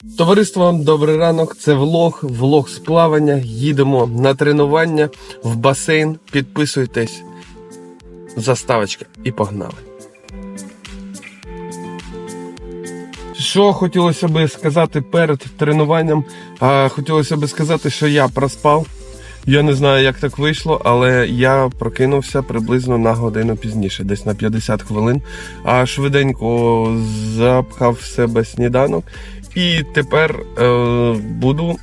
Товариство, добрий ранок. Це влог, влог з плавання. Їдемо на тренування в басейн. Підписуйтесь. Заставочка і погнали. Що хотілося би сказати перед тренуванням? Хотілося би сказати, що я проспав. Я не знаю, як так вийшло, але я прокинувся приблизно на годину пізніше, десь на 50 хвилин. А швиденько запхав в себе сніданок. І тепер е, буду.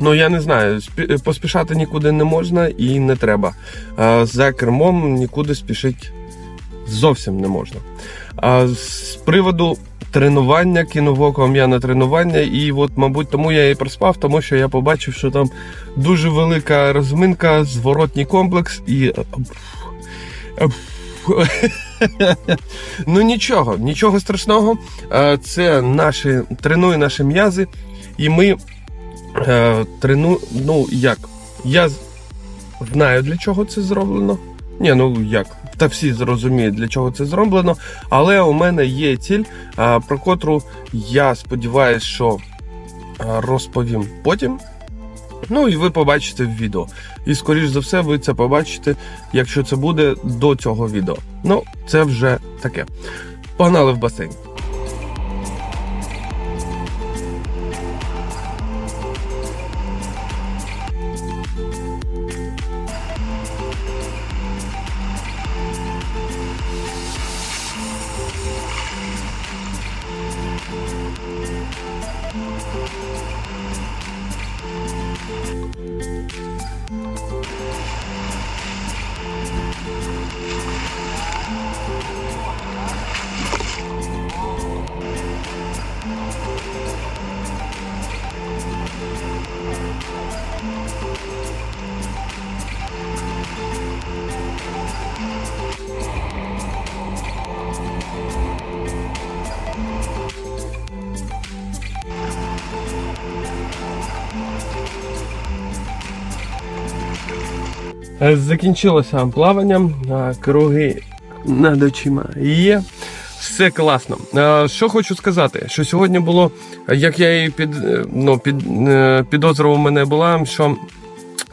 Ну, я не знаю, поспішати нікуди не можна і не треба. Е, за кермом нікуди спішити зовсім не можна. А з приводу тренування, кинув оком я на тренування, і от, мабуть, тому я і проспав, тому що я побачив, що там дуже велика розминка, зворотній комплекс і. ну нічого, нічого страшного. Е, Це наші тренує наші м'язи, і ми е, трену. Ну як? Я знаю, для чого це зроблено. Ні, ну як? Та всі зрозуміють, для чого це зроблено. Але у мене є ціль, е, про котру я сподіваюся, що розповім потім. Ну і ви побачите в відео. І скоріш за все, ви це побачите, якщо це буде до цього відео. Ну, це вже таке. Погнали в басейн. Закінчилося плавання, е, круги над очима є. Все класно. Е, Що хочу сказати, що сьогодні було, як я і під, е, ну, під, е, підозрював мене була, що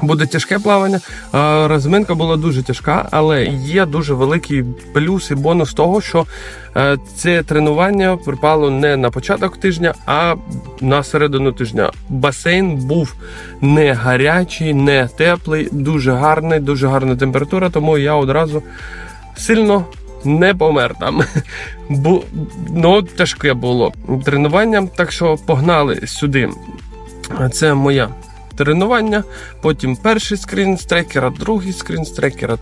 буде тяжке плавання. Е, Розминка була дуже тяжка, але є дуже великий плюс і бонус того, що е, це тренування припало не на початок тижня, а на середину тижня. Басейн був не гарячий, не теплий, дуже гарний, дуже гарна температура, тому я одразу сильно не помер там. Бу, ну, тяжке було тренування, так що погнали сюди. Це моє тренування. Потім перший скрін з другий скрін з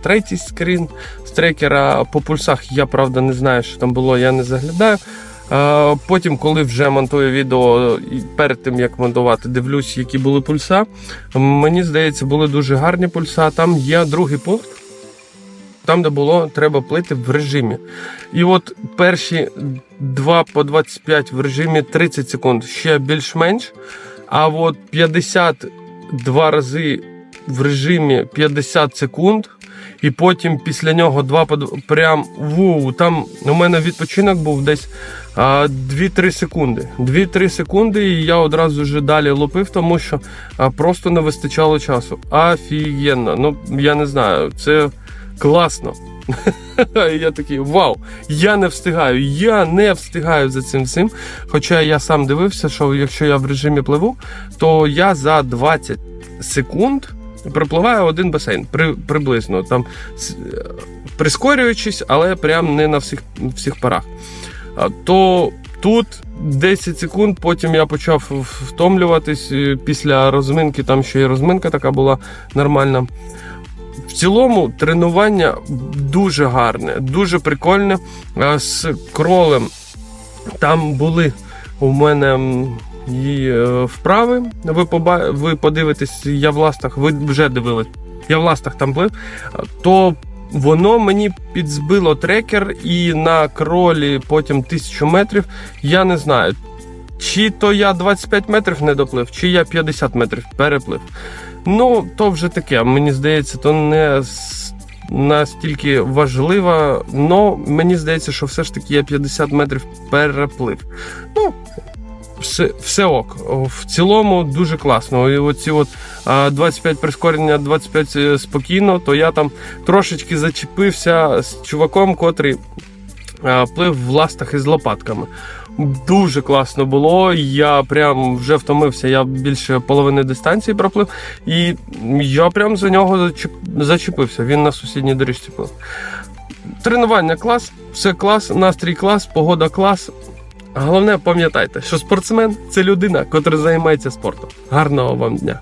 третій скрін з трекера. По пульсах я правда не знаю, що там було, я не заглядаю. Потім, коли вже монтую відео, перед тим як монтувати, дивлюсь, які були пульса. Мені здається, були дуже гарні пульса. Там є другий пункт, там, де було, треба плити в режимі. І от перші 2 по 25 в режимі 30 секунд ще більш-менш. А от 52 рази в режимі 50 секунд. І потім після нього два прям ву, там у мене відпочинок був десь а, 2-3 секунди. 2-3 секунди, і я одразу вже далі лупив, тому що просто не вистачало часу. Офігенно. Ну, я не знаю, це класно. І я такий вау! Я не встигаю, я не встигаю за цим всім. Хоча я сам дивився, що якщо я в режимі пливу, то я за 20 секунд припливаю один басейн при, приблизно там е, прискорюючись, але прям не на всіх, всіх парах. То тут 10 секунд, потім я почав втомлюватись після розминки, там ще й розминка така була нормальна. В цілому тренування дуже гарне, дуже прикольне. З кролем там були у мене і е, вправи. Ви, поба... ви подивитесь, я в ластах, ви вже дивились, я в ластах там плив, то воно мені підзбило трекер і на кролі потім тисячу метрів. Я не знаю. Чи то я 25 метрів не доплив, чи я 50 метрів переплив. Ну, то вже таке. Мені здається, то не настільки важливо. але мені здається, що все ж таки я 50 метрів переплив. Ну, все, все ок. В цілому дуже класно. І оці от 25 прискорення, 25 е, спокійно, то я там трошечки зачепився з чуваком, котрий плив в ластах із лопатками. Дуже класно було. Я прям вже втомився. Я більше половини дистанції проплив, і я прям за нього зачеп- зачепився. Він на сусідній доріжці плив. Тренування клас, все клас, настрій клас, погода клас. Головне, пам'ятайте, що спортсмен це людина, котра займається спортом. Гарного вам дня!